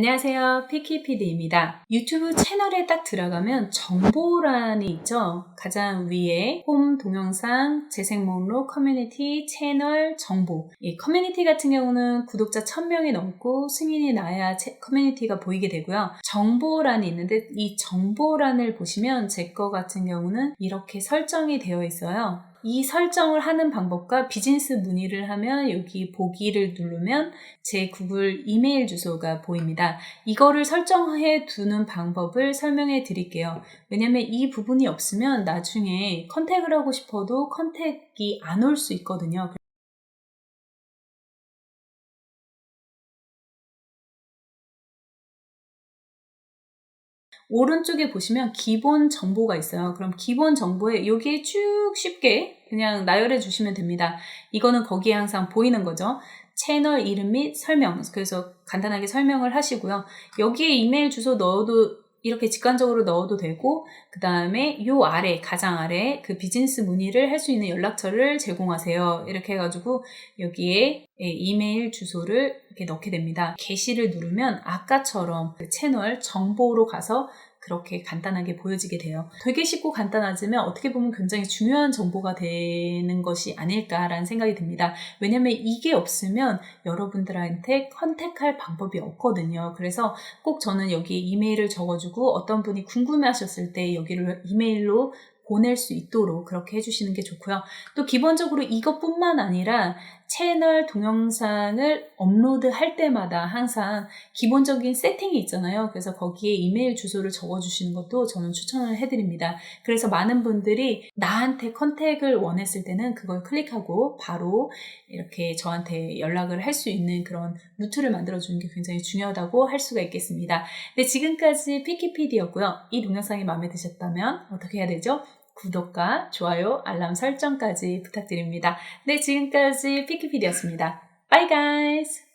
안녕하세요. 피키피디입니다. 유튜브 채널에 딱 들어가면 정보란이 있죠. 가장 위에 홈, 동영상, 재생 목록, 커뮤니티, 채널, 정보. 이 커뮤니티 같은 경우는 구독자 1000명이 넘고 승인이 나야 채- 커뮤니티가 보이게 되고요. 정보란이 있는데 이 정보란을 보시면 제 거 같은 경우는 이렇게 설정이 되어 있어요. 이 설정을 하는 방법과 비즈니스 문의를 하면 여기 보기를 누르면 제 구글 이메일 주소가 보입니다. 이거를 설정해 두는 방법을 설명해 드릴게요. 왜냐면 이 부분이 없으면 나중에 컨택을 하고 싶어도 컨택이 안 올 수 있거든요. 오른쪽에 보시면 기본 정보가 있어요. 그럼 기본 정보에 여기에 쭉 쉽게 그냥 나열해 주시면 됩니다. 이거는 거기에 항상 보이는 거죠. 채널 이름 및 설명. 그래서 간단하게 설명을 하시고요. 여기에 이메일 주소 넣어도 이렇게 직관적으로 넣어도 되고, 그 다음에 요 아래, 가장 아래 그 비즈니스 문의를 할 수 있는 연락처를 제공하세요. 이렇게 해가지고 여기에 예, 이메일 주소를 이렇게 넣게 됩니다. 게시를 누르면 아까처럼 그 채널 정보로 가서 그렇게 간단하게 보여지게 돼요. 되게 쉽고 간단하지만 어떻게 보면 굉장히 중요한 정보가 되는 것이 아닐까라는 생각이 듭니다. 왜냐면 이게 없으면 여러분들한테 컨택할 방법이 없거든요. 그래서 꼭 저는 여기 이메일을 적어주고 어떤 분이 궁금해 하셨을 때 여기를 이메일로 보낼 수 있도록 그렇게 해주시는 게 좋고요. 또 기본적으로 이것뿐만 아니라 채널 동영상을 업로드 할 때마다 항상 기본적인 세팅이 있잖아요. 그래서 거기에 이메일 주소를 적어주시는 것도 저는 추천을 해드립니다. 그래서 많은 분들이 나한테 컨택을 원했을 때는 그걸 클릭하고 바로 이렇게 저한테 연락을 할 수 있는 그런 루트를 만들어주는 게 굉장히 중요하다고 할 수가 있겠습니다. 네, 지금까지 피키피디였고요. 이 동영상이 마음에 드셨다면 어떻게 해야 되죠? 구독과 좋아요, 알람 설정까지 부탁드립니다. 네, 지금까지 피키피디였습니다. Bye guys!